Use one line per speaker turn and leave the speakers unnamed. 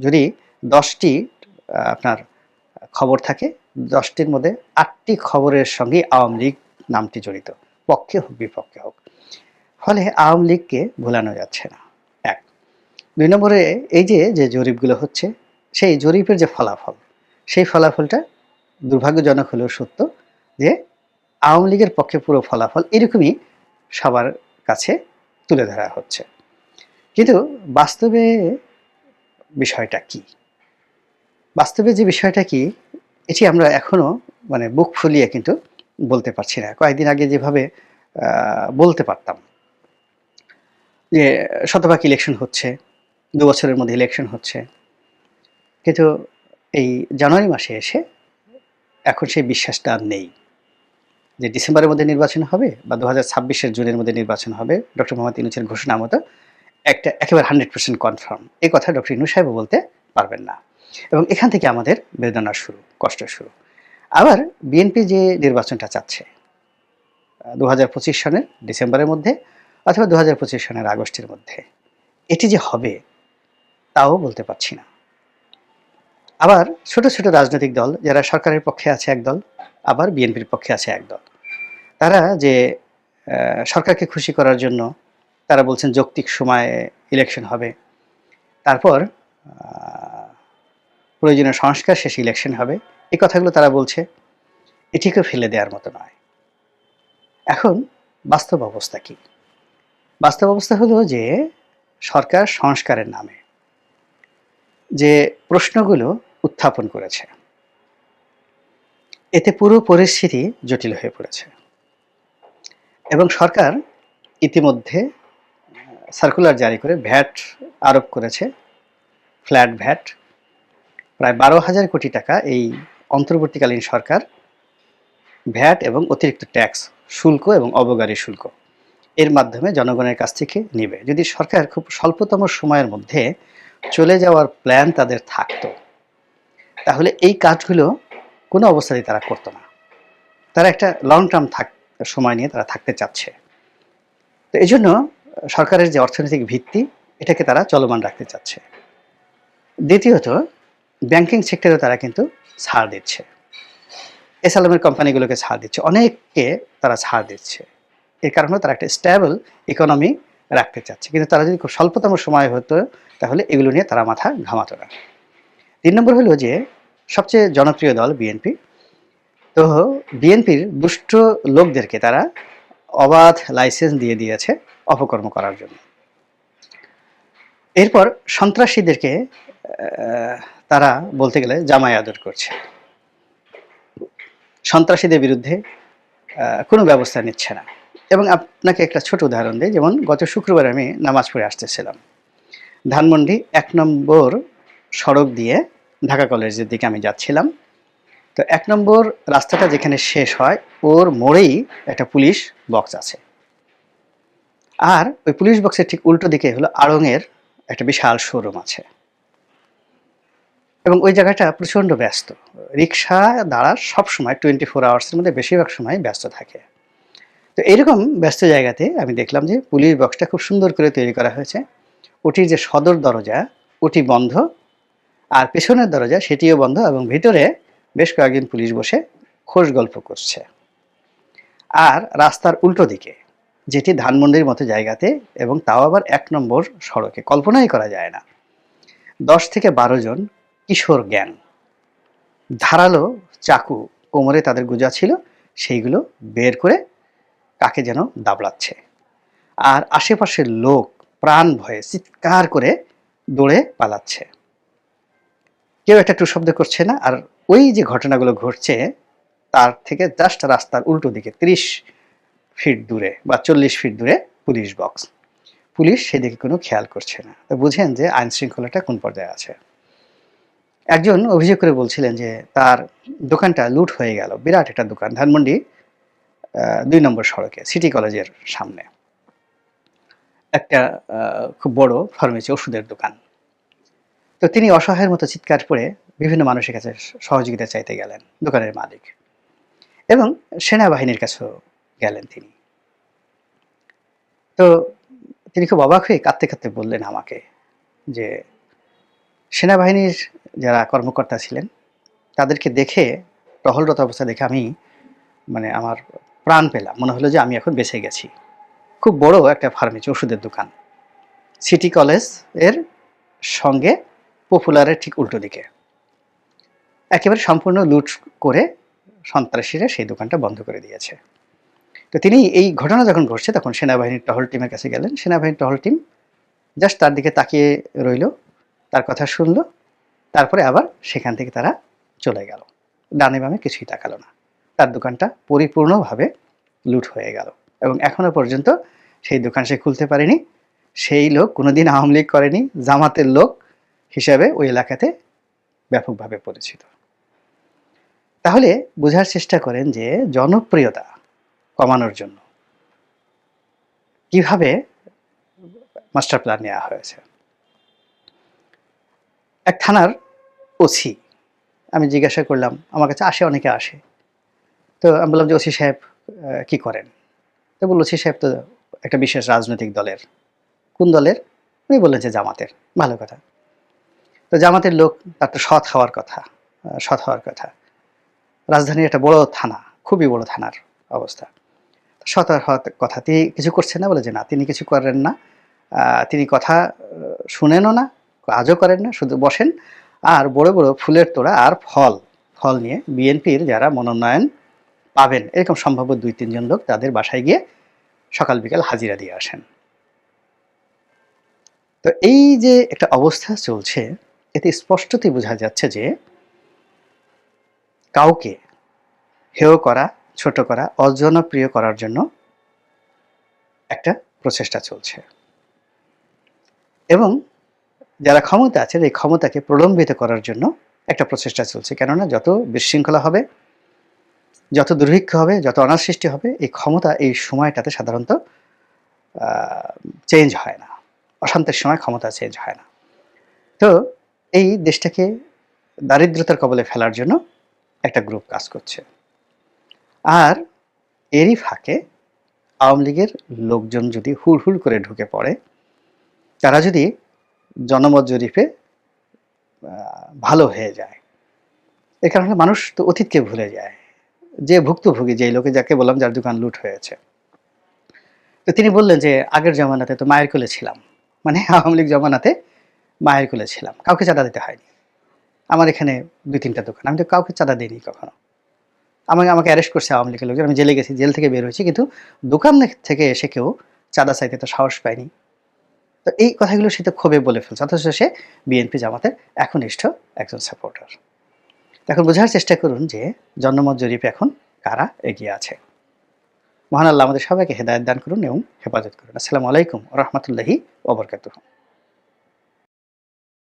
যদি দশটি আপনার খবর থাকে, দশটির মধ্যে আটটি খবরের সঙ্গে আওয়ামী লীগ নামটি জড়িত, পক্ষে হোক, বিপক্ষে হোক। ফলে আওয়ামী লীগকে ভোলানো যাচ্ছে না। এক। দুই নম্বরে এই যে যে জরিপগুলো হচ্ছে, সেই জরিপের যে ফলাফল, সেই ফলাফলটা দুর্ভাগ্যজনক হলেও সত্য যে আওয়ামী লীগের পক্ষে পুরো ফলাফল এরকমই সবার কাছে তুলে ধরা হচ্ছে। কিন্তু বাস্তবে বিষয়টা কি? বাস্তবে যে বিষয়টা কি, এটি আমরা এখনও মানে বুক ফুলিয়ে কিন্তু বলতে পারছি না। কয়েকদিন আগে যেভাবে বলতে পারতাম যে শতভাগ ইলেকশন হচ্ছে, দু বছরের মধ্যে ইলেকশন হচ্ছে, কিন্তু এই জানুয়ারি মাসে এসে এখন সেই বিশ্বাসটা আর নেই যে ডিসেম্বরের মধ্যে নির্বাচন হবে বা দু হাজার ছাব্বিশের জুনের মধ্যে নির্বাচন হবে, ডক্টর মোহাম্মদ ইনুসের ঘোষণা মতো একটা একেবারে হান্ড্রেড পার্সেন্ট কনফার্ম এই কথা ডক্টর ইনু সাহেব বলতে পারবেন না। এবং এখান থেকে আমাদের বেদনার শুরু কষ্ট শুরু। আবার বিএনপি যে নির্বাচনটা চাচ্ছে দু হাজার পঁচিশ সনের ডিসেম্বরের মধ্যে অথবা দু হাজার পঁচিশ সনের আগস্টের মধ্যে, এটি যে হবে তাও বলতে পারছি না। আবার ছোট ছোট রাজনৈতিক দল, যারা সরকারের পক্ষে আছে একদল, আবার বিএনপির পক্ষে আছে একদল, তারা যে সরকারকে খুশি করার জন্য তারা বলছেন যৌক্তিক সময়ে ইলেকশন হবে। তারপর প্রয়োজনীয় সংস্কার শেষে ইলেকশন হবে। এই কথাগুলো তারা বলছে, এটিকে ফেলে দেওয়ার মতো নয়। এখন বাস্তব অবস্থা কি? বাস্তব অবস্থা হলো যে, সরকার সংস্কারের নামে যে প্রশ্নগুলো উত্থাপন করেছে, এতে পুরো পরিস্থিতি জটিল হয়ে পড়েছে। এবং সরকার ইতিমধ্যে সার্কুলার জারি করে ভ্যাট আরোপ করেছে, ফ্ল্যাট ভ্যাট। প্রায় বারো হাজার কোটি টাকা এই অন্তর্বর্তীকালীন সরকার ভ্যাট এবং অতিরিক্ত ট্যাক্স শুল্ক এবং অবগারী শুল্ক এর মাধ্যমে জনগণের কাছ থেকে নেবে। যদি সরকার খুব স্বল্পতম সময়ের মধ্যে চলে যাওয়ার প্ল্যান তাদের থাকতো, তাহলে এই কাজগুলো কোনো অবস্থাতেই তারা করতো না। তারা একটা লং টার্ম থাক, সময় নিয়ে তারা থাকতে চাচ্ছে। তো এই জন্য সরকারের যে অর্থনৈতিক ভিত্তি, এটাকে তারা চলমান রাখতে চাচ্ছে। দ্বিতীয়ত ব্যাংকিং সেক্টরে তারা কিন্তু ছাড় দিচ্ছে। এসালামের কোম্পানিগুলোকে ছাড় দিচ্ছে। অনেককে তারা ছাড় দিচ্ছে। এর কারণে তারা একটা স্ট্যাবল ইকোনমি রাখতে চাচ্ছে। কিন্তু তারা যদি খুব স্বল্পতম সময় হতো, তাহলে এগুলো নিয়ে তারা মাথা ঘামাতো না। তিন নম্বর হলো যে, সবচেয়ে জনপ্রিয় দল বিএনপি তো বিএনপির দুষ্ট লোকদেরকে তারা অবাধ লাইসেন্স দিয়ে দিয়েছে অপকর্ম করার জন্য। এরপর সন্ত্রাসীদেরকে তারা বলতে গেলে জামাই আদর করছে। সন্ত্রাসীদের বিরুদ্ধে কোনো ব্যবস্থা নিচ্ছে না। এবং আপনাকে একটা ছোট উদাহরণ দিই, যেমন গত শুক্রবার আমি নামাজ পড়ে আসতেছিলাম। ধানমন্ডি এক নম্বর সড়ক দিয়ে ঢাকা কলেজের দিকে আমি যাচ্ছিলাম। তো এক নম্বর রাস্তাটা যেখানে শেষ হয়, ওর মোড়েই একটা পুলিশ বক্স আছে। আর ওই পুলিশ বক্সের ঠিক উল্টো দিকে হলো আড়ংয়ের একটা বিশাল শোরুম আছে। এবং ওই জায়গাটা প্রচণ্ড ব্যস্ত। রিক্সা দ্বারা সবসময় টোয়েন্টি ফোর আওয়ার্সের মধ্যে বেশিরভাগ সময় ব্যস্ত থাকে। তো এরকম ব্যস্ত জায়গাতে আমি দেখলাম যে পুলিশ বক্সটা খুব সুন্দর করে তৈরি করা হয়েছে। ওটির যে সদর দরজা, ওটি বন্ধ। আর পেছনের দরজা, সেটিও বন্ধ এবং ভিতরে বেশ কয়েকজন পুলিশ বসে খোশ গল্প করছে। আর রাস্তার উল্টো দিকে, যেটি ধানমন্ডির মতো জায়গাতে এবং তাও আবার এক নম্বর সড়কে, কল্পনাই করা যায় না। দশ থেকে বারো জন কিশোর জ্ঞান ধারালো চাকু কোমরে তাদের গুজা ছিল, সেইগুলো বের করে কাকে যেন দাবড়াচ্ছে। আর আশেপাশের লোক প্রাণ ভয়ে চিৎকার করে দৌড়ে পালাচ্ছে। কেউ একটা টু শব্দ করছে না, আর ওই যে ঘটনাগুলো ঘটছে, তার থেকে জাস্ট রাস্তার উল্টো দিকে, ত্রিশ ফিট দূরে বা চল্লিশ ফিট দূরে পুলিশ বক্স পুলিশ সেদিকে কোনো খেয়াল করছে না। তো বুঝেন যে আইন শৃঙ্খলাটা কোন পর্যায়ে আছে। একজন অভিযোগ করে বলছিলেন যে তার দোকানটা লুট হয়ে গেল। বিরাট একটা দোকান, ধানমন্ডি দুই নম্বর সড়কে, সিটি কলেজের সামনে। একটা খুব বড় ফার্মেসি ওষুধের দোকান। তো তিনি অসহায়ের মতো চিৎকার করে বিভিন্ন মানুষের কাছে সহযোগিতা চাইতে গেলেন দোকানের মালিক এবং সেনাবাহিনীর কাছেও গেলেন তিনি। তো তিনি খুব অবাক হয়ে কাঁদতে কাঁদতে বললেন আমাকে যে সেনাবাহিনীর যারা কর্মকর্তা ছিলেন, তাদেরকে দেখে, টহলরত অবস্থা দেখে আমি মানে আমার প্রাণ পেলাম। মনে হলো যে আমি এখন বেঁচে গেছি। খুব বড় একটা ফার্মেসি ওষুধের দোকান। সিটি কলেজের সঙ্গে পপুলারের ঠিক উল্টো দিকে। একেবারে সম্পূর্ণ লুট করে সন্ত্রাসীরা সেই দোকানটা বন্ধ করে দিয়েছে। তো তিনি এই ঘটনা যখন ঘটছে, তখন সেনাবাহিনীর টহল টিমের কাছে গেলেন। সেনাবাহিনীর টহল টিম জাস্ট তার দিকে তাকিয়ে রইল, তার কথা শুনল, তারপরে আবার সেখান থেকে তারা চলে গেল। ডানে বামে কিছুই তাকালো না। তার দোকানটা পরিপূর্ণভাবে লুট হয়ে গেল এবং এখনও পর্যন্ত সেই দোকান সে খুলতে পারেনি। সেই লোক কোনোদিন আওয়ামী লীগ করেনি, জামাতের লোক হিসাবে ওই এলাকাতে ব্যাপকভাবে পরিচিত। তাহলে বোঝার চেষ্টা করেন যে জনপ্রিয়তা কমানোর জন্য কীভাবে মাস্টার প্ল্যান নেওয়া হয়েছে। এক থানার ওসি, আমি জিজ্ঞাসা করলাম, আমার কাছে আসে, অনেকে আসে। তো আমি বললাম যে, ওসি সাহেব কি করেন? তো বলল, ওসি সাহেব তো একটা বিশেষ রাজনৈতিক দলের। কোন দলের? উনি বললেন যে জামাতের। ভালো কথা। তো জামাতের লোক তার তো সৎ হওয়ার কথা সৎ হওয়ার কথা। রাজধানীর একটা বড় থানা, খুবই বড় থানার অবস্থা। সৎ হওয়ার কথা তিনি কিছু করছেন না বলে যে না, তিনি কিছু করেন না। তিনি কথা শুনেনও না কাজও করেন না, শুধু বসেন। আর বড় বড় ফুলের তোড়া আর ফল ফল নিয়ে বিএনপির যারা মনোনয়ন পাবেন, এরকম সম্ভাব্য দুই, তিনজন লোক তাদের বাসায় গিয়ে সকাল বিকাল হাজিরা দিয়ে আসেন। তো এই যে একটা অবস্থা চলছে, এতে স্পষ্টতই বোঝা যাচ্ছে যে কাউকে হেয় করা, ছোট করা, অজনপ্রিয় করার জন্য একটা প্রচেষ্টা চলছে। এবং যারা ক্ষমতা আছে এই ক্ষমতাকে প্রলম্বিত করার জন্য একটা প্রচেষ্টা চলছে। কেননা যত বিশৃঙ্খলা হবে, যত দুর্ভিক্ষ হবে, যত অনার সৃষ্টি হবে, এই ক্ষমতা এই সময়টাতে সাধারণত চেঞ্জ হয় না। অশান্তির সময় ক্ষমতা চেঞ্জ হয় না। তো এই দেশটাকে দারিদ্রতার কবলে ফেলার জন্য একটা গ্রুপ কাজ করছে। আর এরই ফাঁকে আওয়ামী লীগের লোকজন যদি হুড় করে ঢুকে পড়ে, তারা যদি জনমত জরিপে ভালো হয়ে যায় এর কারণে মানুষ তো অতীতকে ভুলে যায়। যে ভুক্তভোগী যে লোকে যাকে বললাম যার দোকান লুট হয়েছে। তো তিনি বললেন যে, আগের জমানাতে তো মায়ের কোলে ছিলাম। মানে আওয়ামী লীগ জমানাতে মায়ের কোলে ছিলাম। কাউকে চাঁদা দিতে হয়নি। আমার এখানে দুই, তিনটা দোকান। আমি তো কাউকে চাঁদা দিইনি কখনো। আমাকে আমাকে অ্যারেস্ট করছে আওয়ামী লীগের লোকজন। আমি জেলে গেছি, জেল থেকে বের হয়েছি, কিন্তু দোকান থেকে এসে কেউ চাঁদা চাইতে তো সাহস পায়নি। তো এই কথাগুলো সে তো ক্ষোভে বলে ফেলছে, অথচ সে বিএনপি জামাতের একনিষ্ঠ একজন সাপোর্টার এখন বোঝার চেষ্টা করুন যে জন্মমত জরিপে এখন কারা এগিয়ে আছে। মহান আল্লাহ আমাদের সবাইকে হেদায়ত দান করুন এবং হেফাজত করুন। আসসালামু আলাইকুম রহমতুল্লাহি ওবরকাতুহ